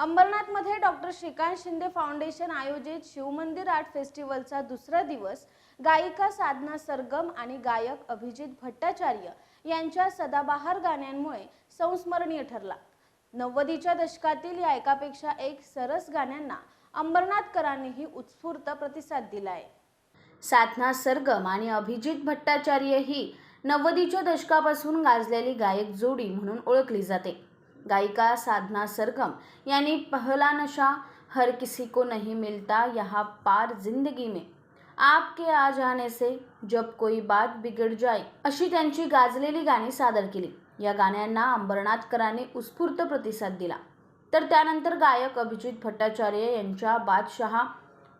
अंबरनाथमध्ये doctor Shrikant Shinde foundation आयोजित Shivmandir art फेस्टिवलचा दुसरा दिवस गायिका साधना सरगम आणि गायक अभिजित भट्टाचार्य यांच्या सदाबहार गाण्यांमुळे संस्मरणीय ठरला. नव्वदीच्या दशकातील या एकापेक्षा एक सरस गाण्यांना अंबरनाथकरांनीही उत्स्फूर्त प्रतिसाद दिलाय. साधना सरगम आणि अभिजित भट्टाचार्य ही नव्वदीच्या दशकापासून गाजलेली गायक जोडी म्हणून ओळखली जाते. गायिका साधना सरगम यांनी पहला नशा हर किसी को नहीं मिलता यहाँ पार जिंदगी में। आपके आ जाने से जब कोई बात बिगड़ जाए अशी त्यांची गाजलेली गाणी सादर केली. या गाण्यांना अंबरनाथकरांनी उत्स्फूर्त प्रतिसाद दिला. तर त्यानंतर गायक अभिजित भट्टाचार्य यांच्या बादशहा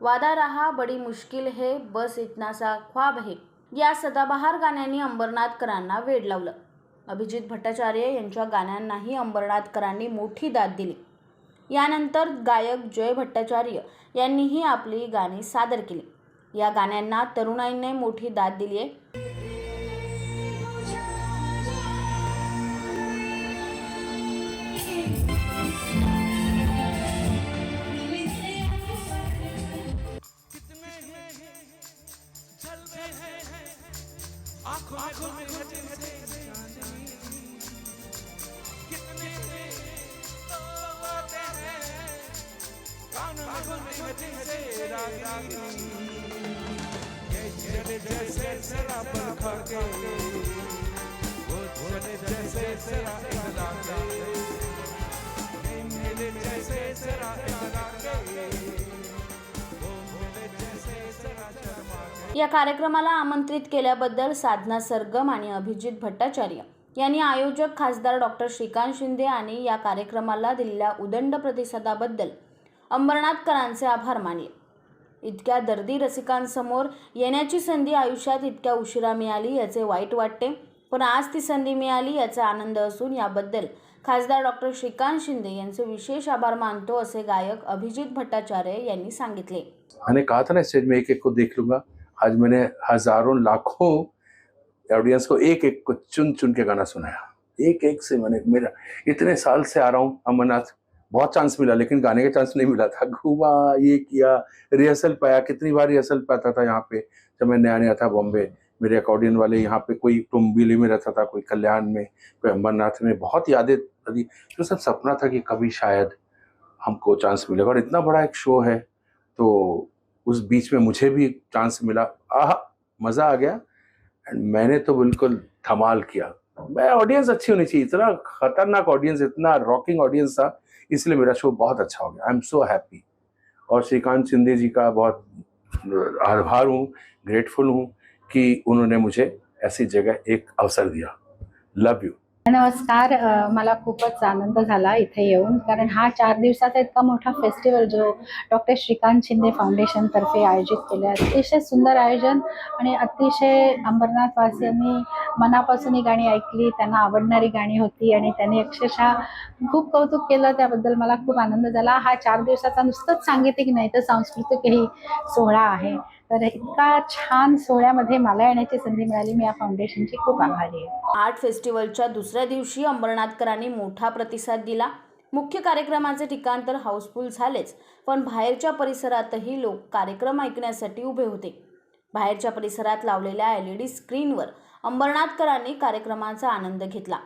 वादा रहा बडी मुश्किल है बस इतना सा ख्वाब है या सदाबहार गाण्यांनी अंबरनाथकरांना वेड लावलं. अभिजित भट्टाचार्य यांच्या गाण्यांनाही अंबरनाथकरांनी मोठी दाद दिली. यानंतर गायक जय भट्टाचार्य यांनीही आपली गाणी सादर केली. या गाण्यांना तरुणाईने मोठी दाद दिली आहे आँखों में घटे से चांदनी कितने हैं तोते हैं कानों में घटे से रागनी चले जैसे शराब खा के वो चले जैसे सरा या कार्यक्रमाला आमंत्रित केल्याबद्दल साधना सरगम आणि अभिजित भट्टाचार्य यांनी आयोजक खासदार डॉक्टर श्रीकांत शिंदे आणि या कार्यक्रमाला दिलेल्या उदंड प्रतिसादाबद्दल अंबरनाथकरांचे आभार मानले. इतक्या दर्दी रसिकांसमोर येण्याची संधी आयुष्यात इतक्या उशिरा मिळाली याचे वाईट वाटते पण आज ती संधी मिळाली याचा आनंद असून याबद्दल खासदार डॉक्टर श्रीकांत शिंदे यांचे विशेष आभार मानतो असे गायक अभिजित भट्टाचार्य यांनी सांगितले. मैंने कहा था ना स्टेज में एक एक को देख लूंगा। आज मैंने हज़ारों लाखों ऑडियंस को एक एक को चुन चुन के गाना सुनाया। एक एक से मैंने, मेरा इतने साल से आ रहा हूँ, अमरनाथ, बहुत चांस मिला, लेकिन गाने का चांस नहीं मिला था। घूमा, ये किया रिहर्सल पाया, कितनी बार रिहर्सल पाता था यहाँ पे, जब मैं नया नया था बॉम्बे, मेरे अकॉर्डियन वाले यहाँ पे कोई टुम्बिली में रहता था, कोई कल्याण में, कोई अमरनाथ में, बहुत यादें बनी तो सब सपना था कि कभी शायद हमको चांस मिलेगा, और इतना बड़ा एक शो है तो उस बीच में मुझे भी एक चांस मिला। आह, मज़ा आ गया। एंड मैंने तो बिल्कुल धमाल किया। मैं ऑडियंस अच्छी होनी चाहिए। इतना खतरनाक ऑडियंस इतना रॉकिंग ऑडियंस था, इसलिए मेरा शो बहुत अच्छा हो गया। आई एम सो हैप्पी और श्रीकांत शिंदे जी का बहुत आभार हूँ ग्रेटफुल हूँ कि उन्होंने मुझे ऐसी जगह एक अवसर दिया। लव यू नमस्कार मला खूपच आनंद झाला इथे येऊन कारण हा चार दिवसाचा इतका मोठा फेस्टिवल जो डॉक्टर श्रीकांत शिंदे फाउंडेशनतर्फे आयोजित केले आहे अतिशय सुंदर आयोजन आणि अतिशय अंबरनाथ वासियांनी मनापासून ही गाणी ऐकली त्यांना आवडणारी गाणी होती आणि त्यांनी अक्षरशः खूप कौतुक केलं त्याबद्दल मला खूप आनंद झाला. हा चार दिवसाचा नुसतंच सांगीतिक नाही तर सांस्कृतिकही सोहळा आहे. तर इतका छान सोहळ्यामध्ये मला येण्याची संधी मिळाली. मी या फाउंडेशनची खूप आभारी आहे. आर्ट फेस्टिवलच्या दुसऱ्या दिवशी अंबरनाथकरांनी मोठा प्रतिसाद दिला. मुख्य कार्यक्रमाचे ठिकाण तर हाऊसफुल झालेच पण बाहेरच्या परिसरातही लोक कार्यक्रम ऐकण्यासाठी उभे होते. बाहेरच्या परिसरात लावलेल्या एल ई डी स्क्रीनवर अंबरनाथकरांनी कार्यक्रमाचा आनंद घेतला.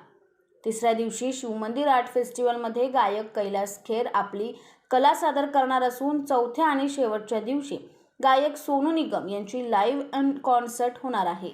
तिसऱ्या दिवशी शिवमंदिर आर्ट फेस्टिवलमध्ये गायक कैलास खेर आपली कला सादर करणार असून चौथ्या आणि शेवटच्या दिवशी गायक सोनू निगम यांची लाईव्ह अँड कॉन्सर्ट होणार आहे.